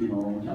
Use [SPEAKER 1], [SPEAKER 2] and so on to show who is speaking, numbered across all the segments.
[SPEAKER 1] พี่น้องชา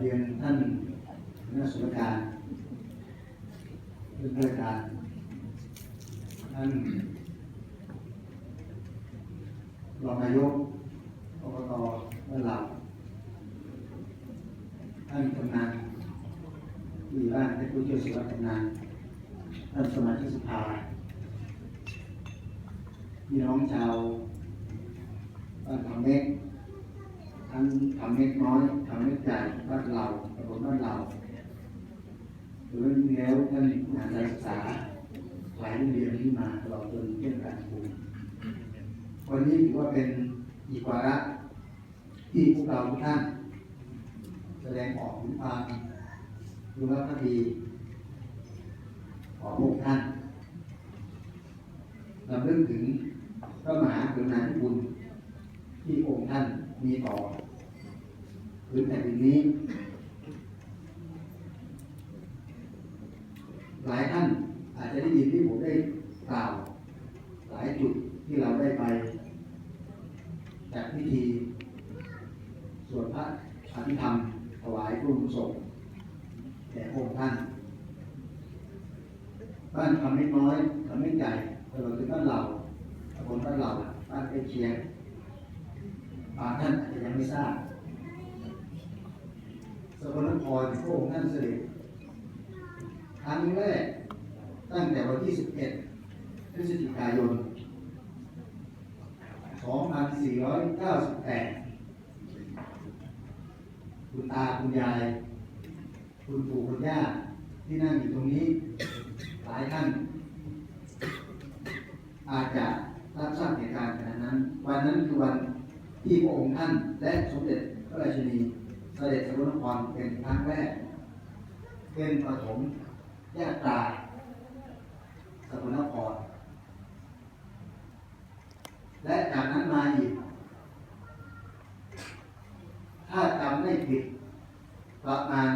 [SPEAKER 1] เรียนท่านคณะสุรการเพื่อนราการท่านรองนายกอบตบ้านหล่าท่านกำนันที่บ้านได้ผู้ช่วยศิลปกำนันท่านสมาชิกสภาพี่น้องชาวบ้านทำเม็ก ทั้งทำเม็กน้อยทำเม็กใหญ่บ้านเราตำบลบ้านเราหรือแล้วท่านงานการศึกษาหลายโรงเรียนที่มาตลอดจนเรื่องการครูวันนี้ถือว่าเป็นอีกวาระที่พวกเราทุกท่าน แสดงออกถึงความรู้รักภักดีของพวกท่านลำลึกถึงพระมหากรุณาธิคุณที่องค์ท่าน มีต่อพื้นแผ่นดินนี้ หลายท่านอาจจะได้ยินที่ผมได้กล่าว หลายจุดที่เราได้ไปจัดพิธีส่วนพระอภิธรรมถวายพระบุญสงฆ์แด่องค์ท่าน บ้านคำเล็กน้อยคำเล็กใหญ่ตลอดถึงบ้านเราตำบลบ้านเราบ้านใกล้เคียง บางท่านอาจจะยังไม่ทราบสกลนครพระองค์ท่านเสด็จครั้งแรกตั้งแต่วันที่ 11พฤศจิกายน 2498 คุณตาคุณยาย คุณปู่คุณย่าที่นั่งอยู่ตรงนี้ หลายท่าน อาจจะรับทราบเหตุการณ์ขณะนั้น วันนั้นคือวัน ที่พระองค์ท่านและสมเด็จพระราชินีเสด็จสกลนครเป็นครั้งแรก เป็นปฐมญาตราสกลนคร และจากนั้นมาอีก ถ้าจำไม่ผิดประมาณ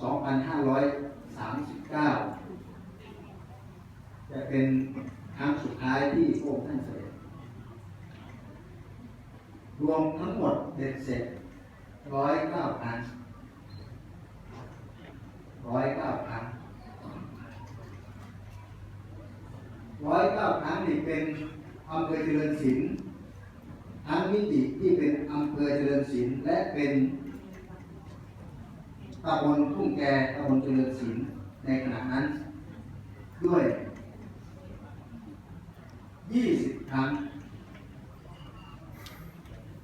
[SPEAKER 1] 2,539 จะเป็นครั้งสุดท้ายที่พระองค์ท่านเสด็จ รวมทั้งหมดเด็ดเสร็จ109ครั้ง109ครั้ง109ครั้งนี่เป็นอำเภอเจริญศิลป์ทั้งมิติที่เป็นอำเภอเจริญศิลป์และเป็นตำบลทุ่งแกตำบลเจริญศิลป์ในขณะนั้น ด้วย 20 ครั้ง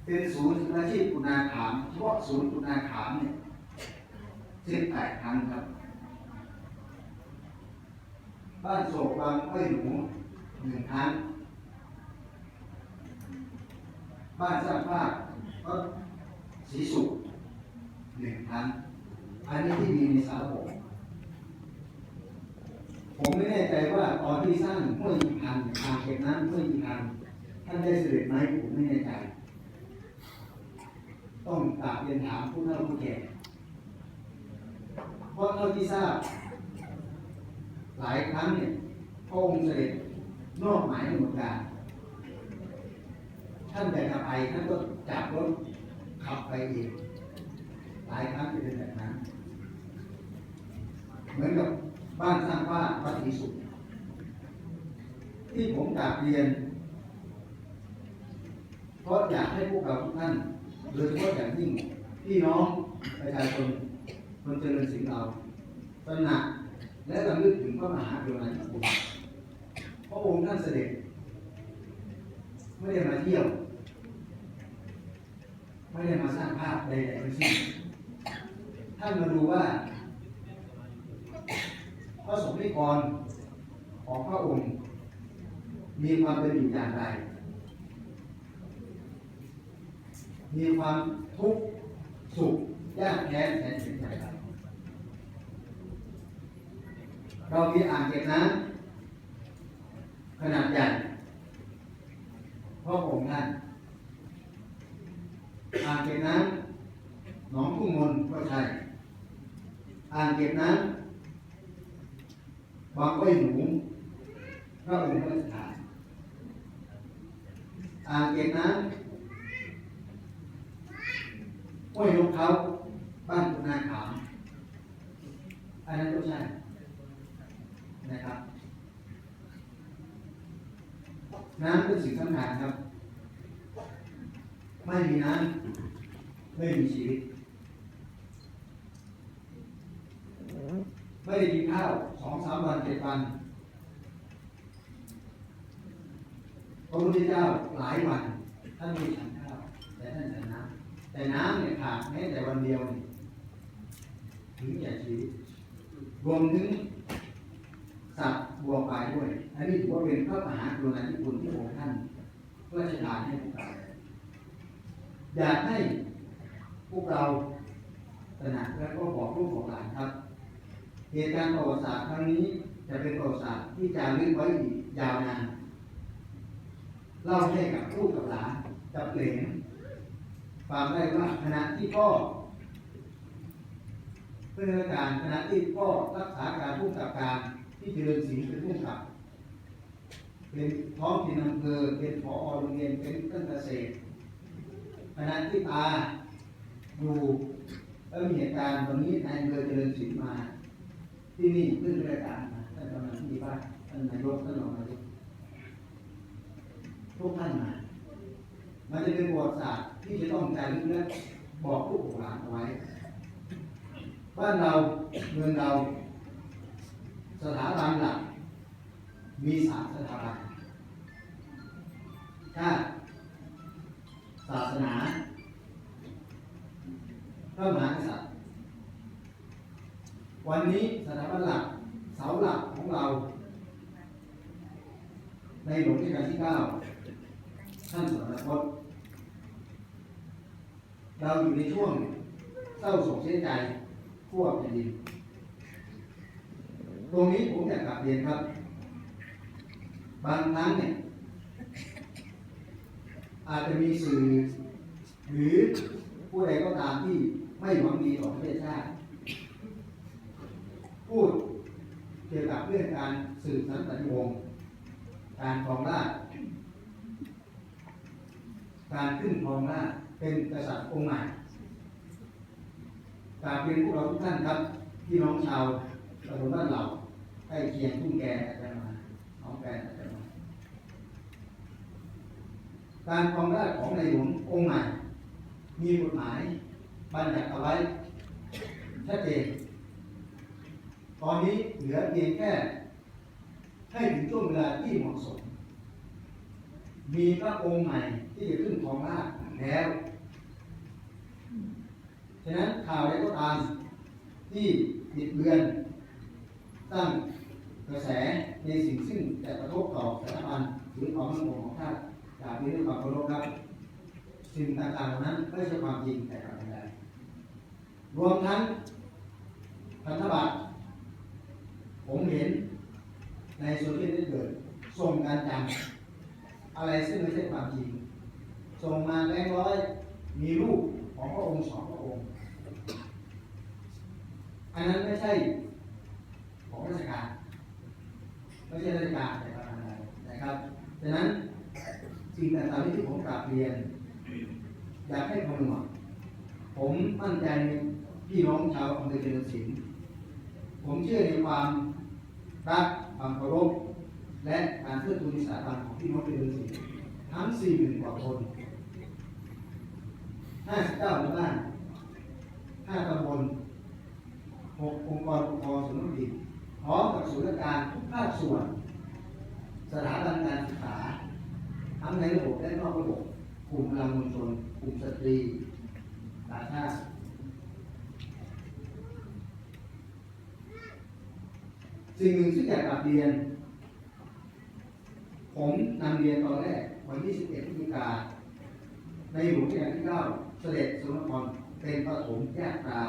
[SPEAKER 1] เป็นศูนย์อาชีพคุณาขามเฉพาะศูนย์คุณาขามเนี่ย18ครั้งครับ บ้านโศกบางอ้อยหนูหนึ่งครั้ง บ้านสร้างภาพก็สีสุขหนึ่งครั้ง อันนี้ที่มีในสารผมผมไม่แน่ใจว่าตอนที่สร้างห้วยอีพันทางเก็บน้ำห้วยอีพันท่านได้เสด็จไหมผมไม่แน่ใจ ต้องกราบเรียนถามผู้เฒ่าผู้แก่เพราะเท่าที่ทราบ หลายครั้งเนี่ยพระองค์เสด็จนอกหมายกำหนดการ ท่านแต่ขับไปท่านก็จับรถขับไปเองหลายครั้งจะเป็นแบบนั้น เหมือนกับบ้านสร้างบ้านวัดศรีสุขที่ผมกราบเรียน เพราะอยากให้พวกเราทุกท่าน โดยเฉพาะอย่างยิ่งพี่น้องประชาชนคนเจริญสิงเราตระหนักและระลึกถึงพระมหากรุณาธิคุณพระองค์ท่านเสด็จ ไม่ได้มาเที่ยว ไม่ได้มาสร้างภาพใดๆทั้งสิ้นท่านมาดูว่า พระสงฆ์นิกรของพระองค์ มีความเป็นอยู่อย่างไร มีความทุกข์สุขยากแค้นแสนเข็ญอย่างไรเรามีอ่างเก็บน้ำขนาดใหญ่พระองค์ท่านอ่างเก็บน้ำหนองทุ่งมนก็ใช่อ่างเก็บน้ำบางก้อยหนูพระองค์พระราชทานอ่างเก็บน้ำ ห้วยนกเขาบ้านคุณนาขามอันนั้นก็ใช่นะครับ น้ำเป็นสิ่งสำคัญครับ ไม่มีน้ำไม่มีชีวิต ไม่ได้กินข้าวสองสามวันเจ็ดวันพระพุทธเจ้าหลายวันท่านม่ฉันข้าว แต่ท่านฉันน้ำ แต่น้ำเนี่ยขาดแม้แต่วันเดียวนี่ถึงแก่ชีวิตรวมถึงสัตว์บัวปลายด้วย อันนี้ถือว่าเป็นพระมหากรุณาธิคุณที่องค์ท่านพระราชทานให้พวกเราอยากให้พวกเราตระหนักและก็บอกลูกบอกหลานครับ เหตุการณ์ประวัติศาสตร์ครั้งนี้จะเป็นประวัติศาสตร์ที่จารึกไว้อีกยาวนานเล่าให้กับลูกกับหลานกับเหลน ฟังได้ว่าขณะที่พ่อเพื่อการขณะที่พ่อรักษาการผู้กับการที่เจริญศรีเป็นผู้กับ เป็นท้องถิ่นอำเภอเป็นผอโรงเรียนเป็นเครื่องเกษตรขณะที่ตาอยู่แล้วมีเหตุการณ์ตอนนี้นายอำเภอเจริญศิลป์มา ที่นี่เพื่อนรายการมาท่านกำนันที่บ้านท่านนายกท่านรองนายกทุกท่านมา มันจะเป็นประวัติศาสตร์ ที่จะต้องจารึกและบอกลูกหลานเอาไว้ บ้านเราเมืองเรา สถาบันหลัก มีสามสถาบันชาติศาสนาพระมหากษัตริย์ วันนี้สถาบันหลักเสาหลักของเรา ในหลวงรัชกาลที่เก้าท่านสวรรคต เราอยู่ในช่วงเศร้าโศกเสียใจทั่วแผ่นดินตรงนี้ผมอยากกลับเรียนครับ บางครั้งเนี่ยอาจจะมีสื่อหรือผู้ใดก็ตามที่ไม่หวังดีต่อประเทศชาติพูดเกี่ยวกับเรื่องการสืบสันตติวงศ์การครองราชการขึ้นครองราช เป็นกษัตริย์องค์ใหม่กราบเรียนพวกเราทุกท่านครับพี่น้องชาวตำบลบ้านเหล่าใกล้เคียงทุ่งแกอาจจะมาน้องแกอาจจะมาการครองราชของในหลวงองค์ใหม่ มีกฎหมายบัญญัติเอาไว้ชัดเจนตอนนี้เหลือเพียงแค่ ให้ถึงช่วงเวลาที่เหมาะสม มีพระองค์ใหม่ที่จะขึ้นครองราชแล้ว ฉะนั้นข่าวใดก็ตามที่บิดเบือนตั้งกระแสในสิ่งซึ่งจะกระทบต่อสถาบันหรือความมั่นคงของชาติกราบเรียนด้วยความเคารพครับสิ่งต่างๆเหล่านั้นไม่ใช่ความจริงแต่ประการใดรวมทั้งพันธบัตรผมเห็นในโซเชียลเน็ตเวิร์กส่งการจำอะไรซึ่งไม่ใช่ความจริงส่งมาแบงร้อยมีรูปของพระองค์สองพระองค์ อันนั้นไม่ใช่ของราชการไม่ใช่ราชการแต่ประการใดนะครับดังนั้นสิ่งต่างๆที่ผมกราบเรียน อยากให้คำนว่าผมมั่นใจในพี่น้องชาวอำเภอเจริญศิลป์ผมเชื่อในความรักความเคารพและการเพื่อทูนสถาบันของพี่น้องเจริญศิลป์ทั้งสี่หมื่นกว่าคนห้าสิบเก้าหมู่บ้านห้าตำบล หกองค์กรปกครองส่วนท้องถิ่นพร้อมกับศูนย์ราชการทุกภาคส่วน สถาบันการศึกษา ทั้งในระบบและนอกระบบ กลุ่มพลังมวลชน กลุ่มสตรีต่างชาติสิ่งหนึ่งที่อยากกลับเรียน ผมนำเรียนตอนแรก วันที่ 11พฤศจิกาในหลวงรัชกาลที่ 9 เสด็จสุนทรเป็นปฐมญาตา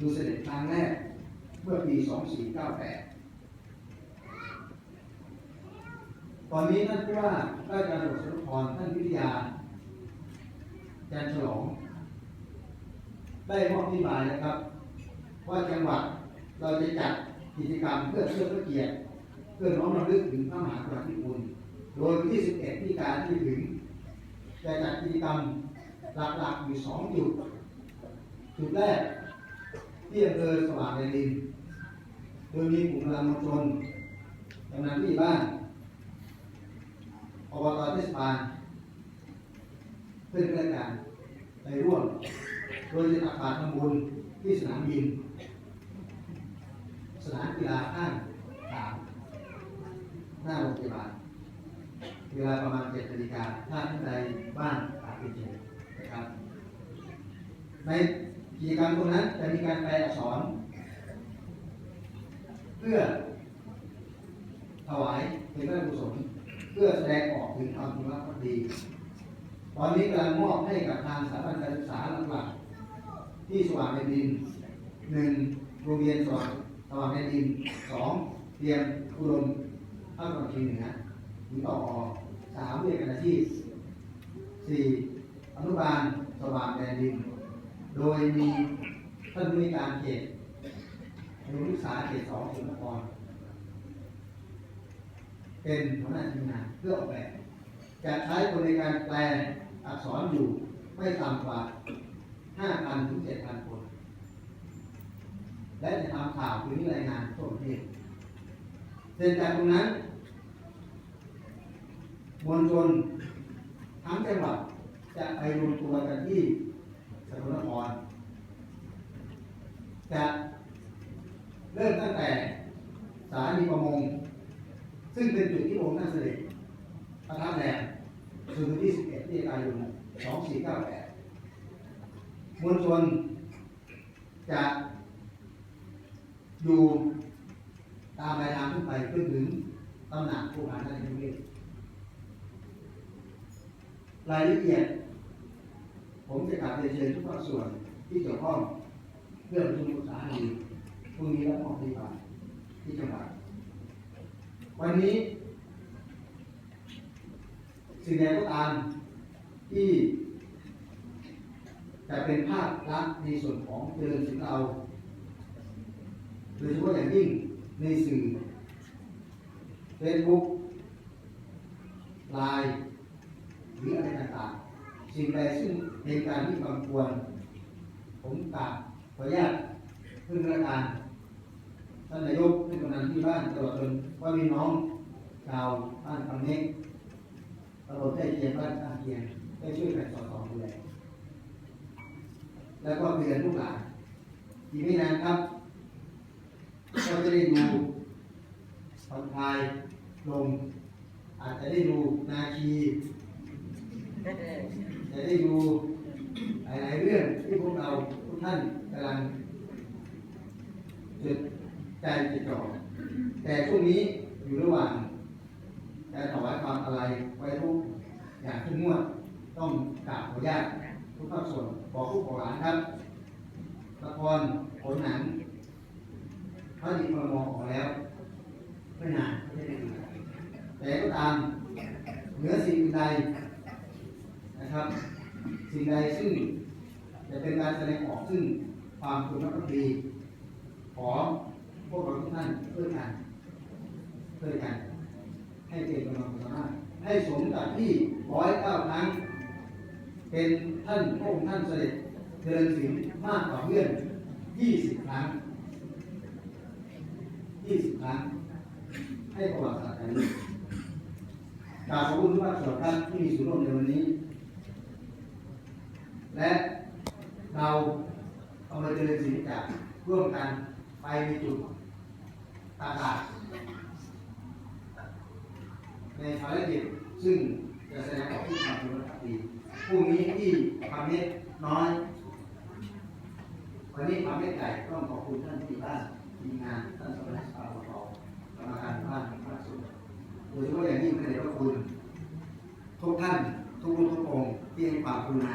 [SPEAKER 1] คือเสด็จครั้งแรกเมื่อปี 2498 ตอนนี้ท่านผู้ว่าราชการจังหวัดสุนทรท่านวิทยาจันทร์ฉลอง ได้มอบนโยบานะครับ ว่าจังหวัดเราจะจัดกิจกรรมเพื่อเชิดพระเกียรติเพื่อน้อมรำลึกถึงพระมหากรุณาธิคุณโดยวันที่ 11พฤศจิกายนที่ถึงจะจัดกิจกรรมหลักๆอยู่สองจุด จุดแรก ที่อำเภอสว่างแดนดินโดยมีกลุ่มพลังมวลชนกำนันที่บ้านอบตเทศบาลเพื่อนราชการไปร่วม โดยจะตักบาตรทำบุญที่สนามบิน สนามกีฬาข้างสามหน้าโรงพยาบาลเวลาประมาณเจ็ดนาฬิกาถ้าท่านใดบ้านอาจเป็นเชิญนะครับใน กิจกรรมตรงนั้นจะมีการแปลอักษร เพื่อถวายเป็นพระราชกุศลเพื่อแสดงออกถึงความจงรักภักดี ตอนนี้กำลังมอบให้กับทางสถาบันการศึกษาหลักๆที่สว่างแดนดินหนึ่งโรงเรียนสว่างสว่างแดนดินสองเรียนอุดมภาคตะวันออกเหนือหรือต่อสามเรียนกันอาชีพสี่อนุบาลสว่างแดนดิน โดยมีท่านผู้ในวยการเขตโรงศึกษาเขตสองสุนทรเป็นหัวหน้าทีมงานเพื่อออกแบบ จะใช้คนในการแปลอักษรอยู่ไม่ต่ำกว่า 5,000 ถึง 7,000 คน และจะทำข่าวคือรายงานทั่วประเทศเสร็จจากตรงนั้นมวลชนทั้งจังหวัดจะไปรวมตัวกันที่ สกลนครจะเริ่มตั้งแต่สถานีประมง ซึ่งเป็นจุดที่องค์ท่นเสด็จประทับแรมคือวันที่11พฤศจิกายน2498มวลชนจะอยู่ตามรายทางขึ้นไปจนถึงตำหนักผู้การได้ทุเวศรายละเอียด ผมจะกลับไปเชิญทุกภาคส่วนที่เกี่ยวข้องเพื่อประชุมปรึกษาหารือพรุ่งนี้รับมอบนโยบายที่จังหวัดวันนี้ สิ่งใดก็ตามที่จะเป็นภาพลักษณ์ในส่วนของเจริญสินเราโดยเฉพาะอย่างยิ่งในสื่อเฟซบุ๊กไลน์หรืออะไรต่างๆ สิ่งใดซึ่งเป็นการที่บังควร ผมกราบขออนุญาตพึ่งราชการท่านนายกท่านกำนันที่บ้านตลอดจนว่ามีน้องชาวบ้านคำเน็กตำรวจได้เคียงบ้านข้าเคียงได้ช่วยกันสอดส่องดูแลแล้วก็เตือนลูกหลานอีกไม่นานครับก็จะได้ดูผ่อนคลายลงอาจจะได้ดูนาคี จะได้ดูหลายๆเรื่องที่พวกเราทุกท่านกำลังจดใจจดจ่อแต่ช่วงนี้อยู่ระหว่างการถวายความอะไรไว้ทุกอย่างเข้มงวดต้องกราบขออนุญาตทุกภาคส่วนบอกผู้ขอหลานครับละครผลหนังพระดีพรมอออกแล้ว ไม่นานแต่ก็ตามเหนือสิ่งใด นะครับ สิ่งใดซึ่งจะเป็นการแสดงออกซึ่งความคุณภาพดีของพวกเราทุกท่านเพื่อกันเพื่อกัน ให้เกิดกำลังสามารถให้สมกับที่ร้อยเก้าครั้ง เป็นท่านพระองค์ท่านเสด็จเดินสิงมากกว่าเพื่อนยี่สิบครั้งยี่สิบครั้ง ให้ประวัติศาสตร์นี้กราบขอบคุณทุกภาคส่วนครับที่มีส่วนร่วมในวันนี้ และเราเอำเภอเจริญศรีจะร่วมกันไปในจุดต่างๆในภารกิจซึ่งจะแสดงออกที่ความเป็นปกติพรุ่งนี้ที่ความเม็ดน้อย วันนี้ความเม็ดใหญ่ต้องขอบคุณท่านที่บ้านทีมงานท่านสมาชิกอบตกรรมการบ้านภาคส่วนโดยเฉพาะอย่างยิ่งพระเดชพระคุณ ทุกท่าน ทุกรุ่นทุกองค์ที่ให้ความกรุณา